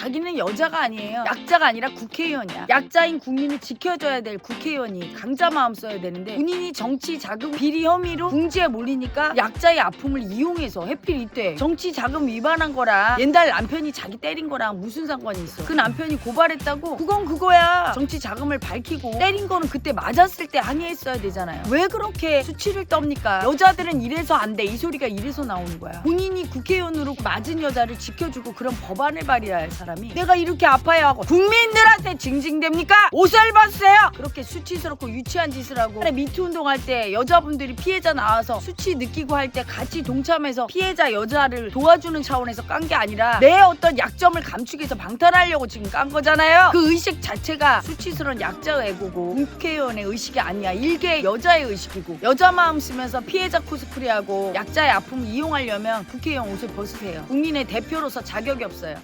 자기는 여자가 아니에요. 약자가 아니라 국회의원이야. 약자인 국민을 지켜줘야 될 국회의원이 강자 마음 써야 되는데 본인이 정치 자금 비리 혐의로 궁지에 몰리니까 약자의 아픔을 이용해서 해필 이때 정치 자금 위반한 거랑 옛날 남편이 자기 때린 거랑 무슨 상관이 있어? 그 남편이 고발했다고? 그건 그거야. 정치 자금을 밝히고 때린 거는 그때 맞았을 때 항의했어야 되잖아요. 왜 그렇게 수치를 떱니까? 여자들은 이래서 안 돼. 이 소리가 이래서 나오는 거야. 본인이 국회의원으로 맞은 여자를 지켜주고 그런 법안을 발의해야 할 사람이 내가 이렇게 아파야 하고 국민들한테 징징댑니까? 옷을 벗으세요! 그렇게 수치스럽고 유치한 짓을 하고 미투 운동할 때 여자분들이 피해자 나와서 수치 느끼고 할 때 같이 동참해서 피해자 여자를 도와주는 차원에서 깐 게 아니라 내 어떤 약점을 감추기 위해서 방탄하려고 지금 깐 거잖아요. 그 의식 자체가 수치스러운 약자 애고고 국회의원의 의식이 아니야. 일개 여자의 의식이고 여자 마음 쓰면서 피해자 코스프레하고 약자의 아픔을 이용하려면 국회의원 옷을 벗으세요. 국민의 대표로서 자격이 없어요.